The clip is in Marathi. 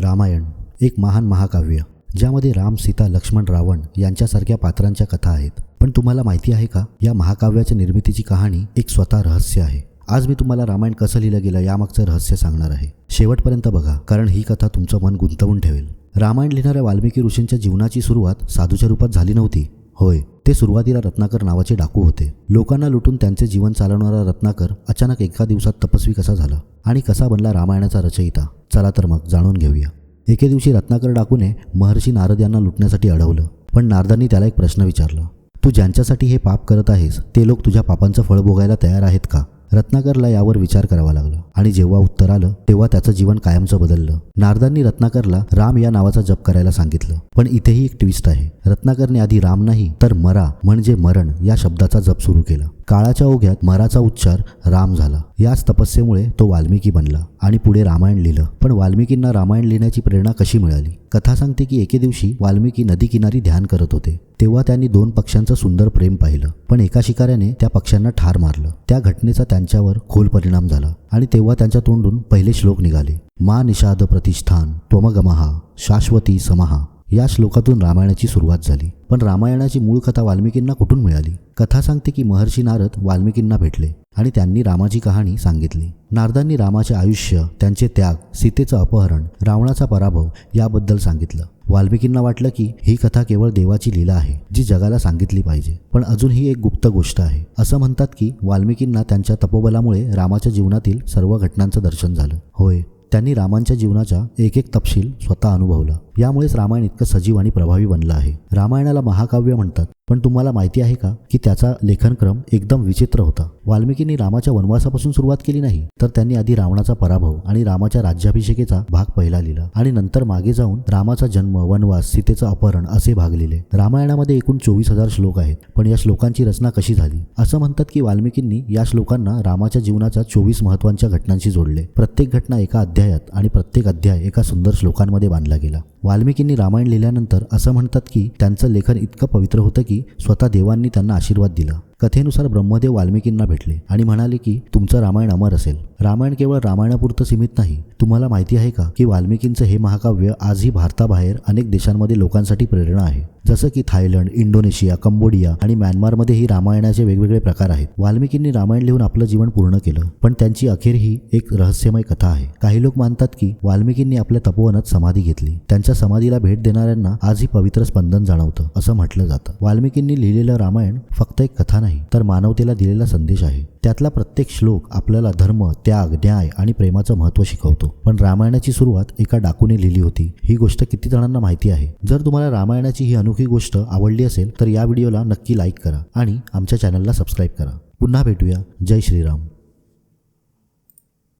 रामायण एक महान महाकाव्य ज्यामध्ये राम सीता लक्ष्मण रावण यांच्यासारख्या पात्रांच्या कथा आहेत. पण तुम्हाला माहिती आहे का? या महाकाव्याच्या निर्मितीची कहाणी एक स्वतः रहस्य आहे. आज मी तुम्हाला रामायण कसं लिहिलं गेलं यामागचं रहस्य सांगणार आहे. शेवटपर्यंत बघा कारण ही कथा तुमचं मन गुंतवून ठेवेल. रामायण लिहिणाऱ्या वाल्मिकी ऋषींच्या जीवनाची सुरुवात साधूच्या रूपात झाली नव्हती. होय ते सुरुवातीला रत्नाकर नावाचे डाकू होते. लोकांना लुटून त्यांचे जीवन चालवणारा रत्नाकर अचानक एका दिवसात तपस्वी कसा झाला आणि कसा बनला रामायणाचा रचयिता? चला तर मग जाणून घेऊया. एके दिवशी रत्नाकर डाकूने महर्षी नारद यांना लुटण्यासाठी अडवलं पण नारदांनी त्याला एक प्रश्न विचारला तू ज्यांच्यासाठी हे पाप करत आहेस ते लोक तुझ्या पापांचं फळ भोगायला तयार आहेत का? रत्नाकरला यावर विचार करावा लागला आणि जेव्हा उत्तर आलं तेव्हा त्याचं जीवन कायमचं बदललं. नारदांनी रत्नाकरला राम या नावाचा जप करायला सांगितलं पण इथेही एक ट्विस्ट आहे. रत्नाकरने आधी राम नाही तर मरा म्हणजे मरण या शब्दाचा जप सुरू केला. काळाच्या ओघ्यात मराचा उच्चार राम झाला. याच तपस्येमुळे तो वाल्मिकी बनला आणि पुढे रामायण लिहिलं. पण वाल्मिकींना रामायण लिहिण्याची प्रेरणा कशी मिळाली? कथा सांगते की एके दिवशी वाल्मिकी नदीकिनारी ध्यान करत होते. तेव्हा त्यांनी दोन पक्ष्यांचं सुंदर प्रेम पाहिलं. पण एका शिकाऱ्याने त्या पक्ष्यांना ठार मारलं. त्या घटनेचा त्यांच्यावर खोल परिणाम झाला आणि तेव्हा त्यांच्या तोंडून पहिले श्लोक निघाले. मा निषाद प्रतिष्ठान त्वमगमहा शाश्वती समहा या श्लोकातून रामायणाची सुरुवात झाली. पण रामायणाची मूळ कथा वाल्मिकींना कुठून मिळाली? कथा सांगते की महर्षी नारद वाल्मिकींना भेटले आणि त्यांनी रामाची कहाणी सांगितली. नारदांनी रामाचे आयुष्य त्यांचे त्याग सीतेचं अपहरण रावणाचा पराभव याबद्दल सांगितलं. वाल्मिकींना वाटलं की ही कथा केवळ देवाची लीला आहे जी जगाला सांगितली पाहिजे. पण अजून ही एक गुप्त गोष्ट आहे. असं म्हणतात की वाल्मिकींना त्यांच्या तपोबलामुळे रामाच्या जीवनातील सर्व घटनांचं दर्शन झालं. होय त्यांनी रामांच्या जीवनाचा एक एक तपशील स्वतः अनुभवला. यामुळेच रामायण इतकं सजीव आणि प्रभावी बनलं आहे. रामायणाला महाकाव्य म्हणतात. पण तुम्हाला माहिती आहे का की त्याचा लेखनक्रम एकदम विचित्र होता? वाल्मिकींनी रामाच्या वनवासापासून सुरुवात केली नाही तर त्यांनी आधी रावणाचा पराभव आणि रामाच्या राज्याभिषेकेचा भाग पहिला लिहिला आणि नंतर मागे जाऊन रामाचा जन्म वनवास सीतेचं अपहरण असे भाग लिहिले. रामायणामध्ये एकूण चोवीस हजार श्लोक आहेत पण या श्लोकांची रचना कशी झाली? असं म्हणतात की वाल्मिकींनी या श्लोकांना रामाच्या जीवनाच्या चोवीस महत्त्वाच्या घटनांशी जोडले. प्रत्येक घटना एका अध्यायात आणि प्रत्येक अध्याय एका सुंदर श्लोकांमध्ये बांधला गेला. वाल्मिकींनी रामायण लिहिल्यानंतर असं म्हणतात की त्यांचं लेखन इतकं पवित्र होतं की स्वतः देवांनी त्यांना आशीर्वाद दिला. कथेनुसार ब्रह्मदेव वाल्मिकींना भेटले आणि म्हणाले की तुमचं रामायण अमर असेल. रामायण केवळ रामायणापुरतं सीमित नाही. तुम्हाला माहिती आहे का की वाल्मिकींचं हे महाकाव्य आजही भारताबाहेर अनेक देशांमध्ये लोकांसाठी प्रेरणा आहे. जसं की थायलंड इंडोनेशिया कंबोडिया आणि म्यानमारमध्ये ही रामायणाचे वेगवेगळे प्रकार आहेत. वाल्मिकींनी रामायण लिहून आपलं जीवन पूर्ण केलं पण त्यांची अखेर ही एक रहस्यमय कथा आहे. काही लोक मानतात की वाल्मिकींनी आपल्या तपोवनात समाधी घेतली. त्यांच्या समाधीला भेट देणाऱ्यांना आजही पवित्र स्पंदन जाणवतं असं म्हटलं जातं. वाल्मिकींनी लिहिलेलं रामायण फक्त एक कथा नाही तर मानवतेला दिलेला संदेश आहे. त्यातला प्रत्येक श्लोक आपल्याला धर्म त्याग न्याय आणि प्रेमाचं महत्त्व शिकवतो. पण रामायणाची सुरुवात एका डाकूने लिहिली होती. ही गोष्ट किती जणांना माहिती आहे? जर तुम्हाला रामायणाची ही अनोखी गोष्ट आवडली असेल तर या व्हिडिओला नक्की लाईक करा आणि आमच्या चॅनलला सबस्क्राईब करा. पुन्हा भेटूया. जय श्रीराम.